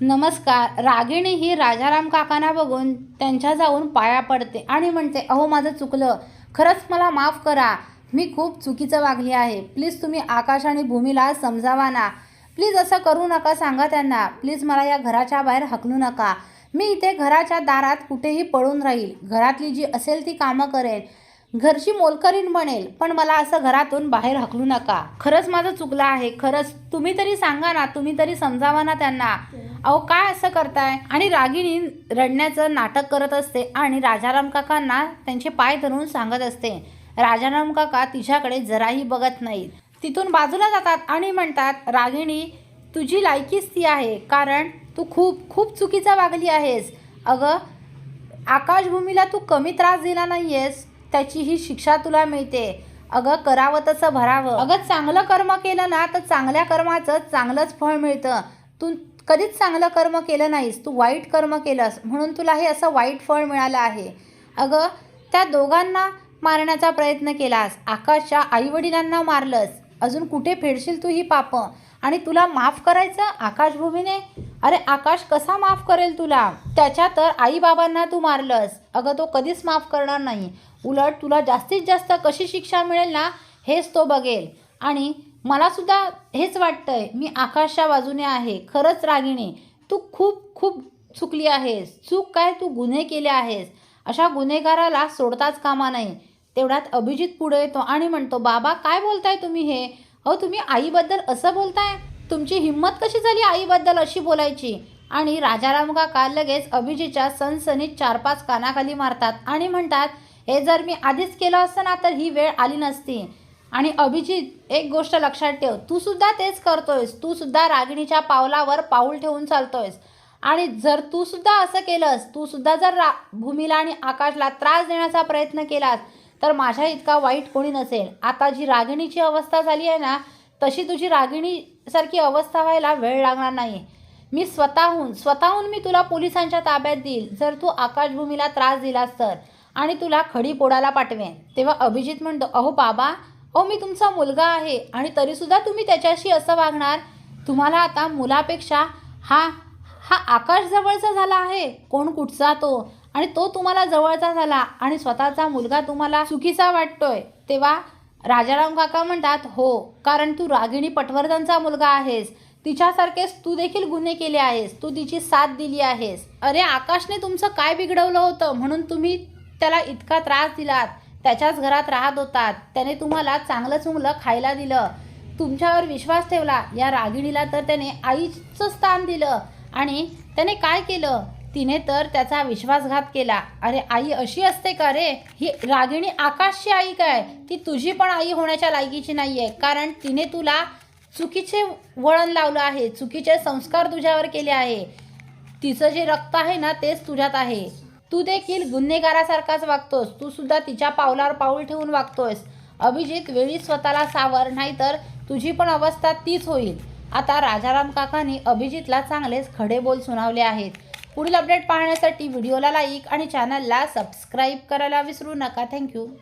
नमस्कार रागिणी ही राजाराम काकांना बघून त्यांच्या जाऊन पाया पडते आणि म्हणते अहो माझं चुकलं. खरंच मला माफ करा. मी खूप चुकीचं वागली आहे. प्लीज तुम्ही आकाश आणि भूमीला समजावा ना. प्लीज असं करू नका सांगा त्यांना. प्लीज मला या घराच्या बाहेर हकलू नका. मी इथे घराच्या दारात कुठेही पळून राहील. घरातली जी असेल ती कामं करेन. घरची मोलकरीण बनेल. पण मला असं घरातून बाहेर हकलू नका. खरंच माझं चुकलं आहे. खरंच तुम्ही तरी सांगा ना. तुम्ही तरी समजावा ना त्यांना. अहो काय असं करताय? आणि रागिणी रडण्याचं नाटक करत असते आणि राजाराम काकांना त्यांचे पाय धरून सांगत असते राजाराम काका तिच्याकडे जराही बघत नाहीत. तिथून बाजूला जातात आणि म्हणतात रागिणी तुझी लायकीच ती आहे कारण तू खूप खूप चुकीचा वागली आहेस. अगं आकाशभूमीला तू कमी त्रास दिला नाही आहेस त्याची ही शिक्षा तुला मिळते. अगं करावं तसं भरावं. अगं चांगलं कर्म केलं ना तर चांगल्या कर्माचं चांगलंच फळ मिळतं. तू कधीच चांगलं कर्म केलं नाहीस तू वाईट कर्म केलंस म्हणून तुला हे असं वाईट फळ मिळालं आहे. अगं त्या दोघांना मारण्याचा प्रयत्न केलास आकाशच्या आईवडिलांना मारलंस अजून कुठे फेडशील तू ही पापं? आणि तुला माफ करायचं आकाशभूमीने? अरे आकाश कसा माफ करेल तुला? त्याच्या तर आईबाबांना तू मारलंस. अगं तो कधीच माफ करणार नाही. उलट तुला जास्तीत जास्त कशी शिक्षा मिळेल ना हेच तो बघेल. आणि मला सुद्धा हेच वाटतंय मी आकाशच्या बाजूने आहे खरंच रागिणी तू खूप खूप चुकली आहेस. चूक काय? तू गुन्हे केले आहेस. अशा गुन्हेगाराला सोडताच कामा नाही तेवढ्यात अभिजित पुढे येतो आणि म्हणतो बाबा काय बोलताय तुम्ही हे? अहो तुम्ही आईबद्दल असं बोलताय? तुमची हिंमत कशी झाली आईबद्दल अशी बोलायची? आणि राजाराम काका लगेच अभिजीतच्या सनसनीत चार पाच कानाखाली मारतात आणि म्हणतात हे जर मी आधीच केलं असतं ना तर ही वेळ आली नसती. आणि अभिजित एक गोष्ट लक्षात ठेव तू सुद्धा तेच करतोयस. तू सुद्धा रागिणीच्या पावलावर पाऊल ठेवून चालतोयस. आणि जर तू सुद्धा असं केलंस तू सुद्धा जर रा भूमीला आणि आकाशला त्रास देण्याचा प्रयत्न केलास तर माझ्या इतका वाईट कोणी नसेल. आता जी रागिणीची अवस्था झाली आहे ना तशी तुझी रागिणीसारखी अवस्था व्हायला वेळ लागणार नाही मी स्वतःहून स्वतःहून मी तुला पोलिसांच्या ताब्यात देईल. जर तू आकाशभूमीला त्रास दिलास तर. आणि तुला खडी पोडायला पाठवेन. तेव्हा अभिजित म्हणतो अहो बाबा ओ मी तुमचा मुलगा आहे आणि तरीसुद्धा तुम्ही त्याच्याशी असं वागणार? तुम्हाला आता मुलापेक्षा हा हा आकाश जवळचा झाला आहे. कोण कुठचा तो? आणि तो तुम्हाला जवळचा झाला आणि स्वतःचा मुलगा तुम्हाला चुकीचा वाटतोय. तेव्हा राजाराम काका म्हणतात हो कारण तू रागिणी पटवर्धनचा मुलगा आहेस. तिच्यासारखेच तू देखील गुन्हे केले आहेस. तू तिची साथ दिली आहेस. अरे आकाशने तुमचं काय बिघडवलं होतं? म्हणून तुम्ही त्याला इतका त्रास दिलात. त्याच्याच घरात राहत होतात. त्याने तुम्हाला चांगलं चुंगलं खायला दिलं. तुमच्यावर विश्वास ठेवला. या रागिणीला तर त्याने आईचं स्थान दिलं. आणि त्याने काय केलं? तिने तर त्याचा विश्वासघात केला. अरे आई अशी असते का रे? ही रागिणी आकाशची आई काय? ती तुझी पण आई होण्याच्या लायकीची नाही आहे कारण तिने तुला चुकीचे वळण लावलं आहे. चुकीचे संस्कार तुझ्यावर केले आहे. तिचं जे रक्त आहे ना तेच तुझ्यात आहे. तू देखील गुन्हेगारासारखाच वागतोस. तू सुद्धा तिच्या पावलावर पाऊल ठेवून वागतोयस. अभिजित वेळी स्वतःला सावर नाहीतर तुझी पण अवस्था तीच होईल. आता राजाराम काकांनी अभिजितला चांगलेच खडे बोल सुनावले आहेत. पुढील अपडेट पाहण्यासाठी व्हिडिओला लाईक आणि चॅनलला सबस्क्राईब करायला विसरू नका. थँक्यू